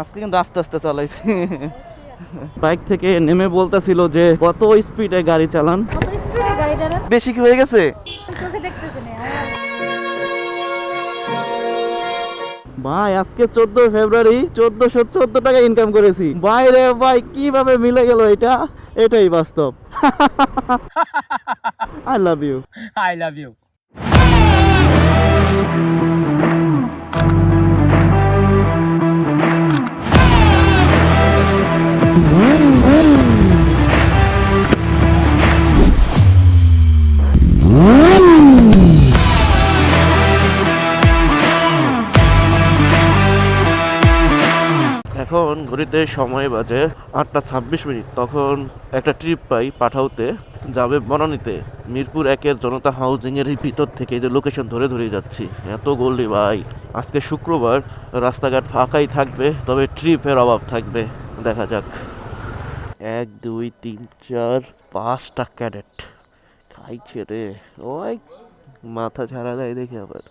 আজকে কিন্তু আস্তে আস্তে চালাইছি। বাইক থেকে নেমে বলতেছিল যে কত স্পিডে গাড়ি চালান? বেশি কি হয়ে গেছে? চোখে ভাই আজকে চোদ্দ ফেব্রুয়ারি চোদ্দশো চোদ্দ টাকা ইনকাম করেছি। বাইরে ভাই কীভাবে মিলে গেল এটা? এটাই বাস্তব। I love you I love you. ঘড়িতে সময় বাজে আটটা ছাব্বিশ মিনিট। তখন একটা ট্রিপ পাই পাঠাওতে যাবে বনানীতে। মিরপুর একের জনতা হাউজিং এর ভিতর থেকে যে লোকেশন ধরে ধরে যাচ্ছি। এত গল্লি ভাই। আজকে শুক্রবার, রাস্তাঘাট ফাঁকাই থাকবে, তবে ট্রিপের অভাব থাকবে। দেখা যাক। এক, দুই, তিন, চার, পাঁচটা ক্যাডেট খাইছে রে। ওই, মাথা ছাড়া যায় দেখি আবার।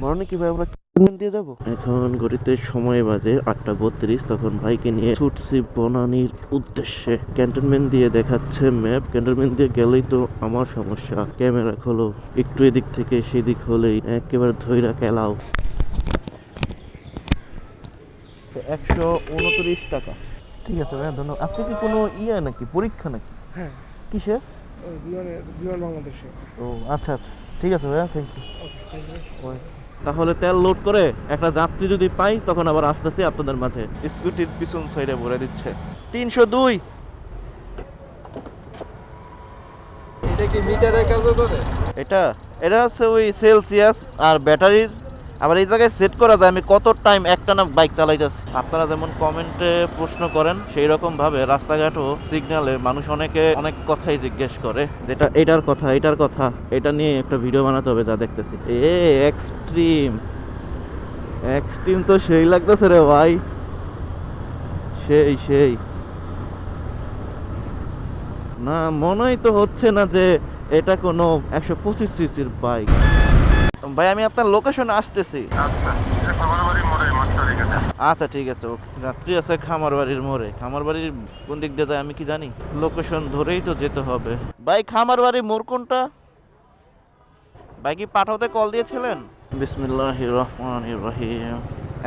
মরণে কীভাবে আমরা ক্যান্টনমেন্ট দিয়ে যাব এখন ঘড়িতে সময় বাজে আটটা বত্রিশ তখন ভাইকে নিয়ে ছুটছি বনানির উদ্দেশ্যে। ক্যান্টনমেন্ট দিয়ে দেখাচ্ছে ম্যাপ। ক্যান্টনমেন্ট দিয়ে গেলেই তো আমার সমস্যা। ক্যামেরা খোলো। একটু এদিক থেকে সেদিক হলেই একেবারে ধৈরা খেলাও। একশো উনত্রিশ টাকা। ঠিক আছে ভাইয়া ধন্যবাদ। আজকে কি কোনো ইয়ে নাকি? পরীক্ষা নাকি? হ্যাঁ। বিমানের বিমান বাংলাদেশে। ও আচ্ছা আচ্ছা। ঠিক আছে ভাইয়া থ্যাংক ইউ তাহলে তেল লোড করে একটা যাত্রী যদি পাই তখন আবার আসতেছি আপনাদের মাঝে। স্কুটির পিছন সাইডে ভরে দিচ্ছে। তিনশো দুই। এটা কি মিটারের কাজও করে? এটা এটা হচ্ছে ওই সেলসিয়াস আর ব্যাটারির আবার এই জায়গায় সেট করা যায়, আমি কত টাইম একটানা বাইক চালাইতেছি। আপনারা যেমন কমেন্টে প্রশ্ন করেন সেই ভাবে রাস্তাঘাটও সিগন্যালে মানুষ অনেকে অনেক কথাই জিজ্ঞেস করে। যেটা এটার কথা এটার কথা, এটা নিয়ে একটা ভিডিও বানাতে হবে যা দেখতেছি। এ এক্সট্রিম এক্সট্রিম তো সেই লাগতেছে রে ভাই। সেই সেই। না, মনেই তো হচ্ছে না যে এটা কোনো একশো পঁচিশ সিসির বাইক ভাই আমি আপনার লোকেশনে আসতেছি। আচ্ছা ঠিক আছে ওকে। যাত্রী আছে খামার বাড়ির মোড়ে। খামার বাড়ির কোন দিক দিয়ে যায় আমি কি জানি? লোকেশন ধরেই তো যেতে হবে। ভাই খামার বাড়ির মোড় কোনটা? ভাই কি পাঠাতে কল দিয়েছিলেন? বিসমিল্লাহ রহমান রহিম।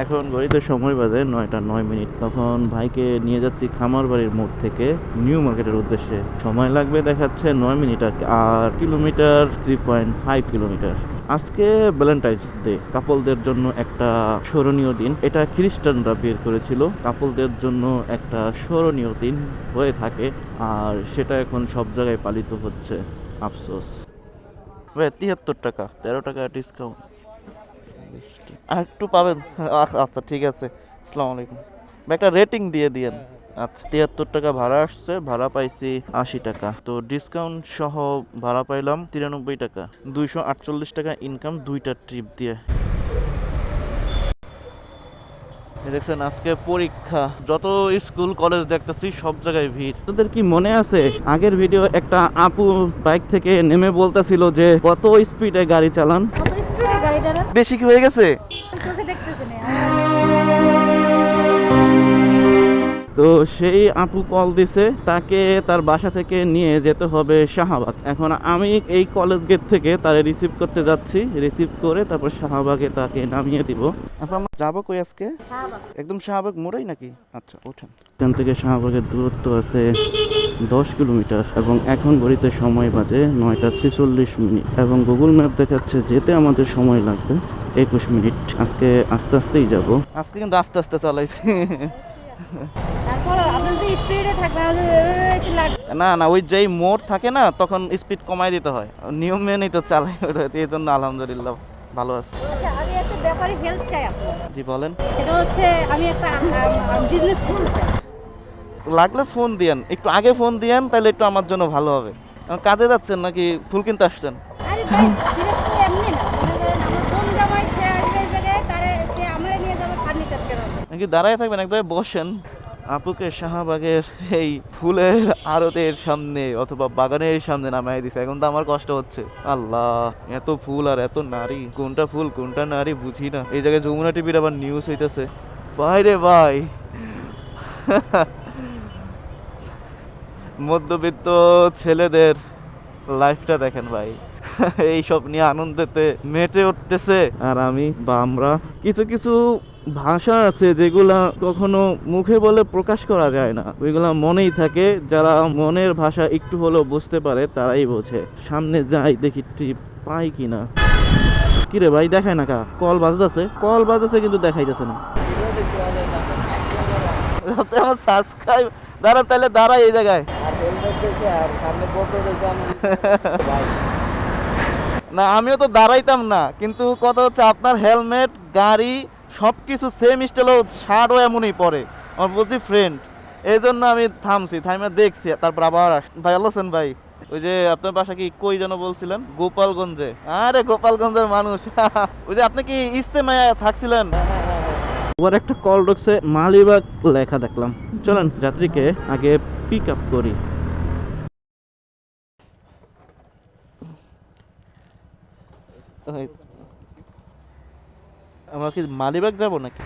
এখন ঘড়িতে সময় বাজে নয়টা নয় মিনিট। তখন ভাইকে নিয়ে যাচ্ছি খামার বাড়ির মোড় থেকে নিউ মার্কেটের উদ্দেশ্যে। সময় লাগবে দেখাচ্ছে নয় মিনিট আর kilometre three point five kilometre. আজকে ভ্যালেন্টাইন্স ডে কাপলদের জন্য একটা স্মরণীয় দিন। এটা খ্রিস্টানরা বের করেছিল। কাপলদের জন্য একটা স্মরণীয় দিন হয়ে থাকে, আর সেটা এখন সব জায়গায় পালিত হচ্ছে। আফসোস। তিয়াত্তর টাকা। তেরো টাকা ডিসকাউন্ট আর একটু পাবেন? আচ্ছা আচ্ছা ঠিক আছে। আসসালামু আলাইকুম। একটা রেটিং দিয়ে দিয়েন। আচ্ছা তিয়াত্তর টাকা ভাড়া আসছে ভাড়া পাইছি আশি টাকা। তো ডিসকাউন্ট সহ ভাড়া পাইলাম তিরানব্বই টাকা। দুইশো আটচল্লিশ টাকা ইনকাম দুইটা ট্রিপ দিয়ে। দেখছেন আজকে পরীক্ষা। যত স্কুল কলেজ দেখতেছি সব জায়গায় ভিড়। তোদের কি মনে আছে? আগের ভিডিও একটা আপু বাইক থেকে নেমে বলতেছিল যে কত স্পিডে গাড়ি চালান? বেশি কি হয়ে গেছে? চোখে তো সেই আপু কল দিছে তাকে তার বাসা থেকে নিয়ে যেতে হবে শাহবাগ। এখন আমি এই কলেজ গেট থেকে তারে রিসিভ করতে যাচ্ছি রিসিভ করে তারপর শাহবাগে তাকে নামিয়ে দিব। আপু আমরা যাব কই আজকে? একদম শাহবাগ মোড়েই নাকি? আচ্ছা ওঠেন। এখান থেকে শাহবাগের দূরত্ব আছে দশ কিলোমিটার এবং এখন ঘড়িতে সময় বাজে নয়টা ছেচল্লিশ মিনিট এবং গুগল ম্যাপ দেখাচ্ছে যেতে আমাদের সময় লাগবে একুশ মিনিট। আজকে আস্তে আস্তেই যাব। আজকে কিন্তু আস্তে আস্তে চালাইছি। না না ওই যেই মোড় থাকে না তখন স্পিড কমাই দিতে হয়। নিয়ম মেনেই তো চালাই ওটা এই জন্য আলহামদুলিল্লাহ ভালো আছে। আচ্ছা আমি একটা ব্যাপারে হেল্প চাই জি বলেন। সেটা হচ্ছে আমি একটা বিজনেস করতে চাই। লাগলে ফোন দিয়েন একটু আগে ফোন দিয়েন তাহলে একটু আমার জন্য ভালো হবে। কাজে যাচ্ছেন নাকি ফুল কিনতে আসছেন? আরে ভাই business তো এমনি না মনে করেন আমার বোন জামাই সে আসবে এই জায়গায় তারে সে আমারে নিয়ে যাবে ফার্নিচার কেনাতে নাকি দাঁড়ায় থাকবেন এক জায়গায় বসেন। আপুকে শাহবাগের এই ফুলের আড়তের সামনে অথবা বাগানের সামনে নামাই দিছে। এখন তো আমার কষ্ট হচ্ছে। আল্লাহ, এত ফুল আর এত নারী। কোনটা ফুল, কোনটা নারী বুঝি না। এই জায়গায় যমুনা টিভির আবার নিউজ হইতেছে। বাইরে ভাই। মধ্যবিত্ত ছেলেদের লাইফটা দেখেন ভাই। এইসব নিয়ে আনন্দেতে মেতে উঠতেছে। আর আমি বা আমরা কিছু কিছু ভাষা আছে যেগুলা কখনো মুখে বলে প্রকাশ করা যায় না। ওইগুলা মনেই থাকে। যারা মনের ভাষা একটু হলেও বুঝতে পারে, তারাই বোঝে। সামনে যাই, দেখি ট্রিপ পাই কিনা। কিরে ভাই, দেখায় না কা? কল বাজতেছে? কল বাজতেছে কিন্তু দেখাইতেছে না। আমার সাবস্ক্রাইব দাঁড়া তাহলে দাঁড়াই এই জায়গায়। না, আমিও তো দাঁড়াইতাম না। কিন্তু কত হচ্ছে আপনার হেলমেট গাড়ি সব কিছু সেম স্টাইলও শার্টও এমনই পরে। আমার বলছি ফ্রেন্ড এই জন্য আমি থামছি থামে দেখছি তারপর আবার আস ভাই আল্লাহ হোসেন ভাই ওই যে আপনার বাসা কি কই যেন বলছিলেন? গোপালগঞ্জে। আরে গোপালগঞ্জের মানুষ। ওই যে আপনি কি ইস্তেমায় থাকছিলেন? ওর একটা কল ঢুকছে মালিবাগ লেখা দেখলাম। চলেন যাত্রীকে আগে পিক আপ করি আমরা কি মালিবাগ যাব নাকি?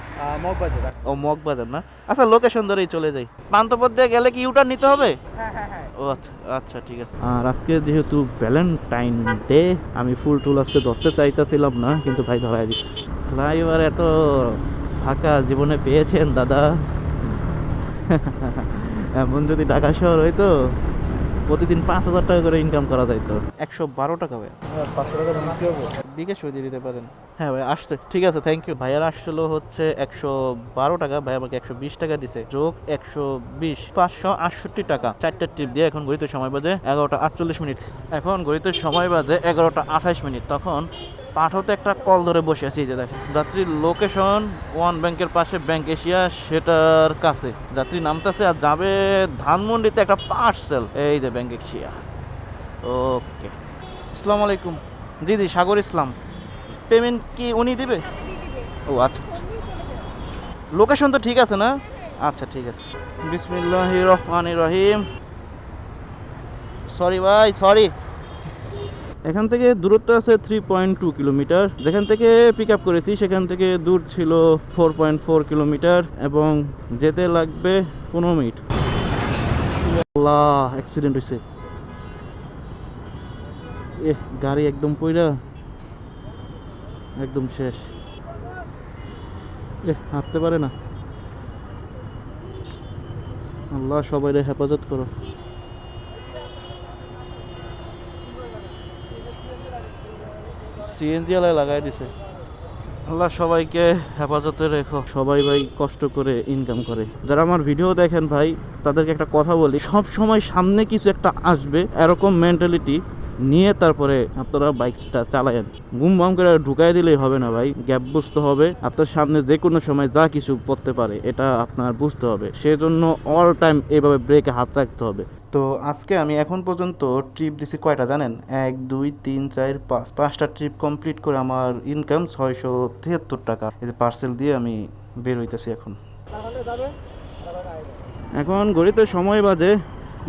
মগবাজার। ও মগবাজার না? আচ্ছা লোকেশন ধরেই চলে যাই। পান্থপথ দিয়ে গেলে কি ইউটার নিতে হবে? হ্যাঁ হ্যাঁ হ্যাঁ। ও আচ্ছা আচ্ছা ঠিক আছে। আর আজকে যেহেতু ভ্যালেন্টাইন ডে আমি ফুল টুল আজকে ধরতে চাইতেছিলাম না কিন্তু ভাই ধরাই দিচ্ছি ফ্লাইওভার এত ফাঁকা জীবনে পেয়েছেন দাদা। এমন যদি ঢাকা শহর হইতো প্রতিদিন পাঁচ হাজার টাকা করে ইনকাম করা যায় তো। একশো বারো টাকা ভাই পাঁচশো টাকা বিকাশ দিয়ে দিতে পারেন। হ্যাঁ ভাই আসতে ঠিক আছে থ্যাংক ইউ ভাইয়ার আসছিল হচ্ছে একশো বারো টাকা। ভাই আমাকে একশো বিশ টাকা দিছে। যোগ একশো বিশ পাঁচশো আটষট্টি টাকা। চারটা টিপ দিয়ে এখন ঘড়িতে সময় বাজে এগারোটা আটচল্লিশ মিনিট। এখন ঘড়িতে সময় বাজে এগারোটা আঠাশ মিনিট। তখন পাঠাতে একটা কল ধরে বসে আছি যে দেখেন। যাত্রীর লোকেশন ওয়ান ব্যাংকের পাশে ব্যাংক এশিয়া সেটার কাছে। যাত্রী নামতেছে আর যাবে ধানমন্ডিতে একটা পার্সেল এই যে ব্যাংক এশিয়া ওকে আসসালামু আলাইকুম। জি জি সাগর ইসলাম। পেমেন্ট কি উনি দিবে? ও আচ্ছা লোকেশন তো ঠিক আছে না? আচ্ছা ঠিক আছে। বিসমিল্লাহ রহমান রহিম। সরি ভাই সরি এখান থেকে দূরত্ব আছে থ্রি পয়েন্ট টু কিলোমিটার। যেখান থেকে পিক আপ করেছি, সেখান থেকে দূর ছিল ফোর পয়েন্ট ফোর কিলোমিটার এবং যেতে লাগবে পনেরো মিনিট। অ্যাক্সিডেন্ট হয়েছে এ গাড়ি একদম পইরা একদম শেষ। এ হাঁটতে পারে না। আল্লাহ সবাই হেফাজত করো। সিএনজি আলায় লাগাই দিছে। আল্লাহ সবাইকে হেফাজতে রেখো। সবাই ভাই কষ্ট করে ইনকাম করে। যারা আমার ভিডিও দেখেন ভাই, তাদেরকে একটা কথা বলি সব সময় সামনে কিছু একটা আসবে, এরকম মেন্টালিটি নিয়ে তারপরে আপনারা বাইকটা চালায়েন। বুম বাম করে ঢুকাই দিলেই হবে না ভাই গ্যাপ বুঝতে হবে। আপনার সামনে যে কোনো সময় যা কিছু পড়তে পারে এটা আপনার বুঝতে হবে। সেজন্য অল টাইম এভাবে ব্রেকে হাত রাখতে হবে। তো আজকে আমি এখন পর্যন্ত ট্রিপ দিছি কয়টা জানেন? এক দুই তিন চার পাঁচ। পাঁচটা ট্রিপ কমপ্লিট করে আমার ইনকাম ছয়শো তিয়াত্তর টাকা। এই যে পার্সেল দিয়ে আমি বের হইতেছি এখন। এখন ঘড়িতে সময় বাজে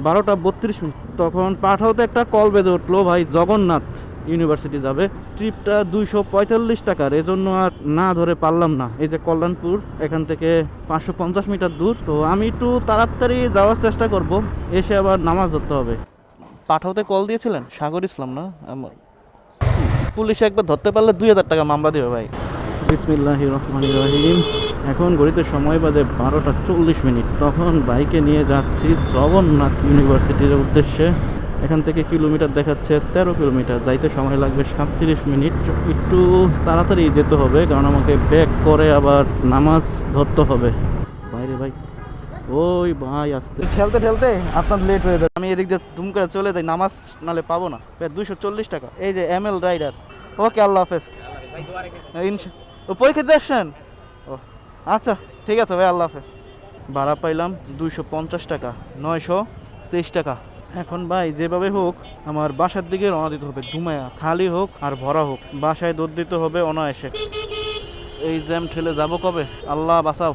বারোটা বত্রিশ মিনিট। তখন পাঠাওতে একটা কল বেজে উঠল ভাই জগন্নাথ ইউনিভার্সিটি যাবে। ট্রিপটা দুইশো পঁয়তাল্লিশ টাকার। এজন্য আর না ধরে পারলাম না। এই যে কল্যাণপুর এখান থেকে পাঁচশো পঞ্চাশ মিটার দূর। তো আমি একটু তাড়াতাড়ি যাওয়ার চেষ্টা করব। এসে আবার নামাজ ধরতে হবে। পাঠাওতে কল দিয়েছিলেন? সাগর ইসলাম না? আমার পুলিশ একবার ধরতে পারলে দুই হাজার টাকা মামলা দেবে ভাই। বিসমিল্লাহ রহমান রহিম। এখন ঘড়িতে সময় বাজে বারোটা চল্লিশ মিনিট। তখন বাইকে নিয়ে যাচ্ছি জগন্নাথ ইউনিভার্সিটির উদ্দেশ্যে। এখান থেকে কিলোমিটার দেখাচ্ছে তেরো কিলোমিটার। যাইতে সময় লাগবে সাতত্রিশ মিনিট। একটু তাড়াতাড়ি যেতে হবে, কারণ আমাকে ব্যাক করে আবার নামাজ ধরতে হবে। বাইরে ভাই। ওই ভাই আসতে। ঠেলতে ঠেলতে আপনার লেট হয়ে যাবে। আমি এদিক দিয়ে দুম করে চলে যাই, নামাজ নালে পাবো না। দুইশো চল্লিশ টাকা। এই যে এম এল রাইডার ওকে, আল্লাহ হাফেজ। পরীক্ষা ও আচ্ছা ঠিক আছে ভাই আল্লাহ হাফেজ। ভাড়া পাইলাম দুইশো পঞ্চাশ টাকা নয়শো তেইশ টাকা। এখন ভাই যেভাবে হোক আমার বাসার দিকে রওনা দিতে হবে ধুমায়া খালি হোক আর ভরা হোক বাসায় দৌড় দিতে হবে অনায়াসে। এই জ্যাম ঠেলে যাব কবে? আল্লাহ বাঁচাও।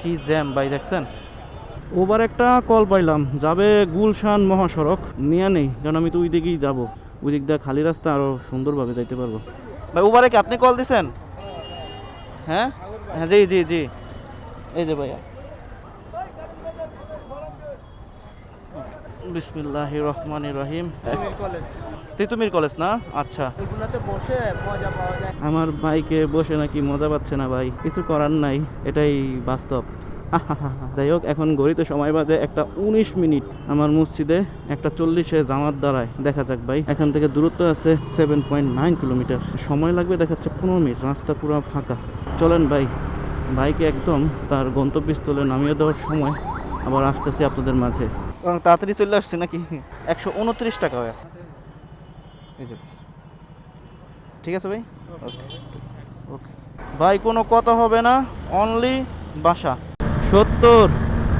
কি জ্যাম ভাই দেখছেন? ওবার একটা কল পাইলাম, যাবে গুলশান মহাসড়ক। নিয়ে নেই, কারণ আমি তো ওই দিকেই যাব। ওই দিক দিয়ে খালি রাস্তা আরও সুন্দরভাবে যাইতে পারব। ভাই, ওবারে কি আপনি কল দিছেন? হ্যাঁ? হ্যাঁ জি জি জি। এই যে ভাইয়া। বিসমিল্লাহ রহমান রহিম। তিতুমির কলেজ না? আচ্ছা। আমার বাইকে বসে নাকি মজা পাচ্ছে না ভাই, কিছু করার নাই, এটাই বাস্তব। যাই হোক এখন ঘড়িতে সময় বাজে একটা উনিশ মিনিট। আমার মসজিদে একটা চল্লিশে জামাত দাঁড়ায়। দেখা যাক ভাই এখান থেকে দূরত্ব আছে সেভেন পয়েন্ট নাইন কিলোমিটার সময় লাগবে দেখাচ্ছে পনেরো মিনিট রাস্তা পুরো ফাঁকা। চলেন ভাই বাইকে একদম তার গন্তব্যস্থলে নামিয়ে দেওয়ার সময় আবার আসতেছি আপনাদের মাঝে। তাড়াতাড়ি চলে আসছে নাকি? একশো উনত্রিশ টাকা হয় এই যে। ঠিক আছে ভাই? ওকে ভাই কোনো কথা হবে না। অনলি বাসা। সত্তর।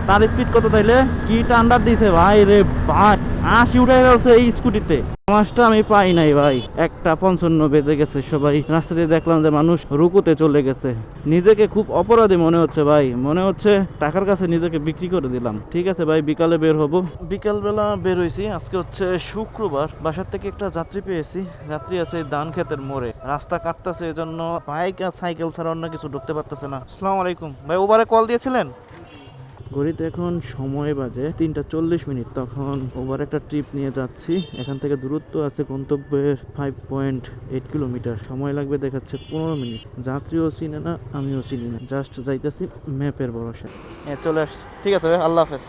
তার স্পিড কত তাইলে? কি টান্ডার দিছে ভাই রে ভাই আশি উঠে গেছে এই স্কুটিতে। মাসটা আমি পাই নাই ভাই। একটা পঞ্চান্ন বেজে গেছে সবাই। রাস্তা দিয়ে দেখলাম যে মানুষ রুকুতে চলে গেছে। নিজেকে খুব অপরাধী মনে হচ্ছে ভাই। মনে হচ্ছে টাকার কাছে নিজেকে বিক্রি করে দিলাম। ঠিক আছে ভাই, বিকালে বের হব। বিকালবেলা বের হয়েছি আজকে হচ্ছে শুক্রবার। বাসার থেকে একটা যাত্রী পেয়েছি। যাত্রী আছে ধান ক্ষেতের মোড়ে। রাস্তা কাটতেছে, এজন্য বাইক আর সাইকেল ছাড়া অন্য কিছু ঢুকতে পারতেছে না। আসসালামু আলাইকুম। ভাই ওবারে কল দিয়েছিলেন? ঘড়িতে এখন সময় বাজে তিনটা চল্লিশ মিনিট। তখন ওভার একটা ট্রিপ নিয়ে যাচ্ছি। এখান থেকে দূরত্ব আছে গন্তব্যের ফাইভ পয়েন্ট এইট কিলোমিটার সময় লাগবে দেখাচ্ছে পনেরো মিনিট। যাত্রীও চিনে না, আমিও চিনি না। জাস্ট যাইতেছি ম্যাপের ভরসা হ্যাঁ চলে আসছি। ঠিক আছে আল্লাহ হাফেজ।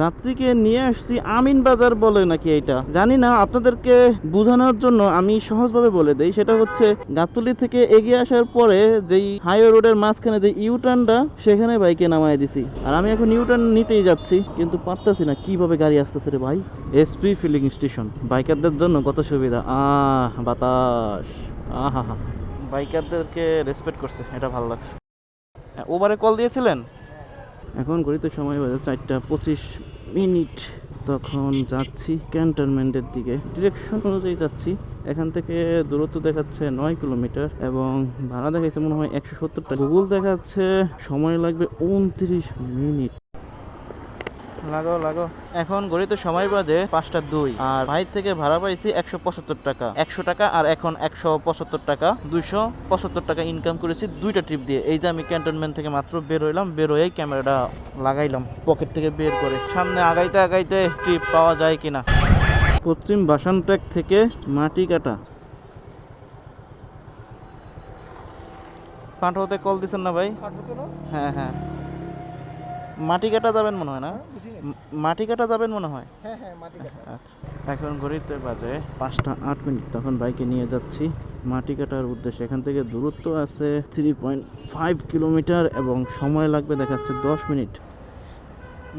যাত্রীকে নিয়ে আসছি আমিন বাজার বলে নাকি এটা জানি না, আপনাদেরকে বোঝানোর জন্য আমি সহজভাবে বলে দেই, সেটা হচ্ছে গাবতলি থেকে এগিয়ে আসার পরে যেই হাইওয়ে রোডের মাঝখানে যে ইউটার্নটা সেখানে বাইকে নামায় দিছি। আর আমি এখন ইউটার্ন নিতেই যাচ্ছি, কিন্তু পারতেছি না, কীভাবে গাড়ি আসতেছে রে ভাই? এসপি ফিলিং স্টেশন বাইকারদের জন্য কত সুবিধা? আহ, বাতাস। আহা বাইকারদেরকে রেসপেক্ট করছে, এটা ভালো লাগছে। ওভারে কল দিয়েছিলেন? এখন ঘড়িতে সময় বাজে চারটা পঁচিশ মিনিট। তখন যাচ্ছি ক্যান্টনমেন্টের দিকে। ডিরেকশন অনুযায়ী যাচ্ছি। এখান থেকে দূরত্ব দেখাচ্ছে নয় কিলোমিটার এবং ভাড়া দেখাচ্ছে মনে হয় একশো সত্তরটা গুগল দেখাচ্ছে সময় লাগবে উনত্রিশ মিনিট। লাগাও লাগাও এখন ঘড়িতে সময় বাজে পাঁচটা দুই। আর ভাই থেকে ভাড়া পাইছি একশো পঁচাত্তর টাকা। একশো টাকা আর এখন একশো পঁচাত্তর টাকা। দুইশো পঁচাত্তর টাকা ইনকাম করেছি দুইটা ট্রিপ দিয়ে। এই যে আমি ক্যান্টনমেন্ট থেকে মাত্র বের হইলাম বের হয়েই ক্যামেরাটা লাগাইলাম পকেট থেকে বের করে। সামনে আগাইতে আগাইতে ট্রিপ পাওয়া যায় কিনা? পশ্চিম বাসানটেক থেকে মাটি কাটা। পাঠাতে কল দিছেন না ভাই? হ্যাঁ হ্যাঁ। মাটি কাটা যাবেন মনে হয় না? মাটি কাটা যাবেন মনে হয়? হ্যাঁ হ্যাঁ মাটি আচ্ছা। এখন ঘড়িতে বাজে পাঁচটা আট মিনিট। তখন বাইকে নিয়ে যাচ্ছি। মাটি কাটার উদ্দেশ্যে এখান থেকে দূরত্ব আছে থ্রি পয়েন্ট ফাইভ কিলোমিটার এবং সময় লাগবে দেখাচ্ছে দশ মিনিট।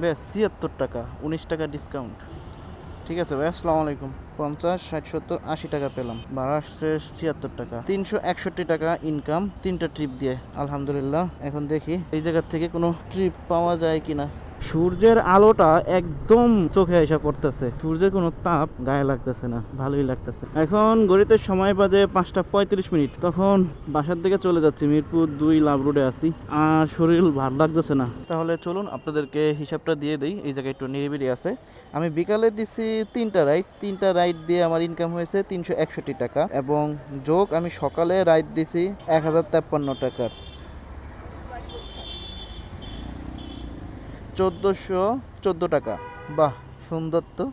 বেশ ছিয়াত্তর টাকা উনিশ টাকা ডিসকাউন্ট ঠিক আছে ভাই আসসালামু আলাইকুম। পঞ্চাশ, ষাট, সত্তর, আশি টাকা পেলাম। ভাড়া আসছে ছিয়াত্তর টাকা। তিনশো একষট্টি টাকা ইনকাম তিনটা ট্রিপ দিয়ে। আলহামদুলিল্লাহ, এখন দেখি এই জায়গা থেকে কোনো ট্রিপ পাওয়া যায় কিনা। সূর্যের আলোটা একদম চোখে এসে পড়তেছে। সূর্যের কোনো তাপ গায়ে লাগতেছে না, ভালোই লাগতেছে। এখন গড়িতে সময় বাজে পাঁচটা পঁয়ত্রিশ মিনিট। তখন বাসার দিকে চলে যাচ্ছি, মিরপুর দুই লাভ রোডে আছি। আর শরীর ভালো লাগতেছে না। তাহলে চলুন, আপনাদেরকে হিসাবটা দিয়ে দিই। এই জায়গায় একটু নিরিবিলি আছে। আমি বিকালে দিছি তিনটা রাইড তিনটা রাইড দিয়ে আমার ইনকাম হয়েছে তিনশো একষট্টি টাকা এবং যোগ আমি সকালে রাইড দিছি এক হাজার তেপ্পান্ন টাকার। চোদ্দোশো চোদ্দ টাকা। বাহ, সুন্দর তো।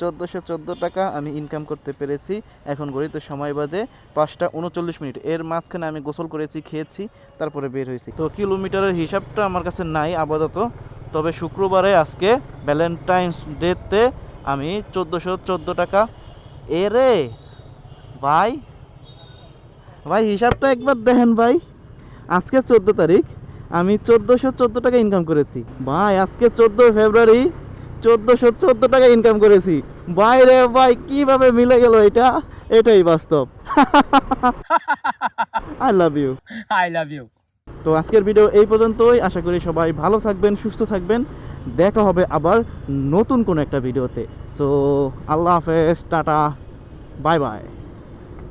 চোদ্দোশো চোদ্দ টাকা আমি ইনকাম করতে পেরেছি। এখন ঘড়িতে সময় বাজে পাঁচটা উনচল্লিশ মিনিট। এর মাঝখানে আমি গোসল করেছি, খেয়েছি, তারপরে বের হয়েছি। তো কিলোমিটারের হিসাবটা আমার কাছে নাই আপাতত। তবে শুক্রবারে আজকে ভ্যালেন্টাইন্স ডেতে আমি চোদ্দোশো চোদ্দ টাকা। এ রে ভাই ভাই, হিসাবটা একবার দেখেন ভাই। আজকে চোদ্দ তারিখ, আমি চোদ্দোশো চোদ্দ টাকা ইনকাম করেছি। ভাই, আজকে চোদ্দ ফেব্রুয়ারি, চোদ্দোশো চোদ্দ টাকা ইনকাম করেছি। ভাই রে ভাই, কীভাবে মিলে গেল এটা? এটাই বাস্তব। I love you I love you তো আজকের ভিডিও এই পর্যন্তই। আশা করি সবাই ভালো থাকবেন, সুস্থ থাকবেন। দেখা হবে আবার নতুন কোনো একটা ভিডিওতে সো আল্লাহ হাফেজ, টাটা, বাই বাই।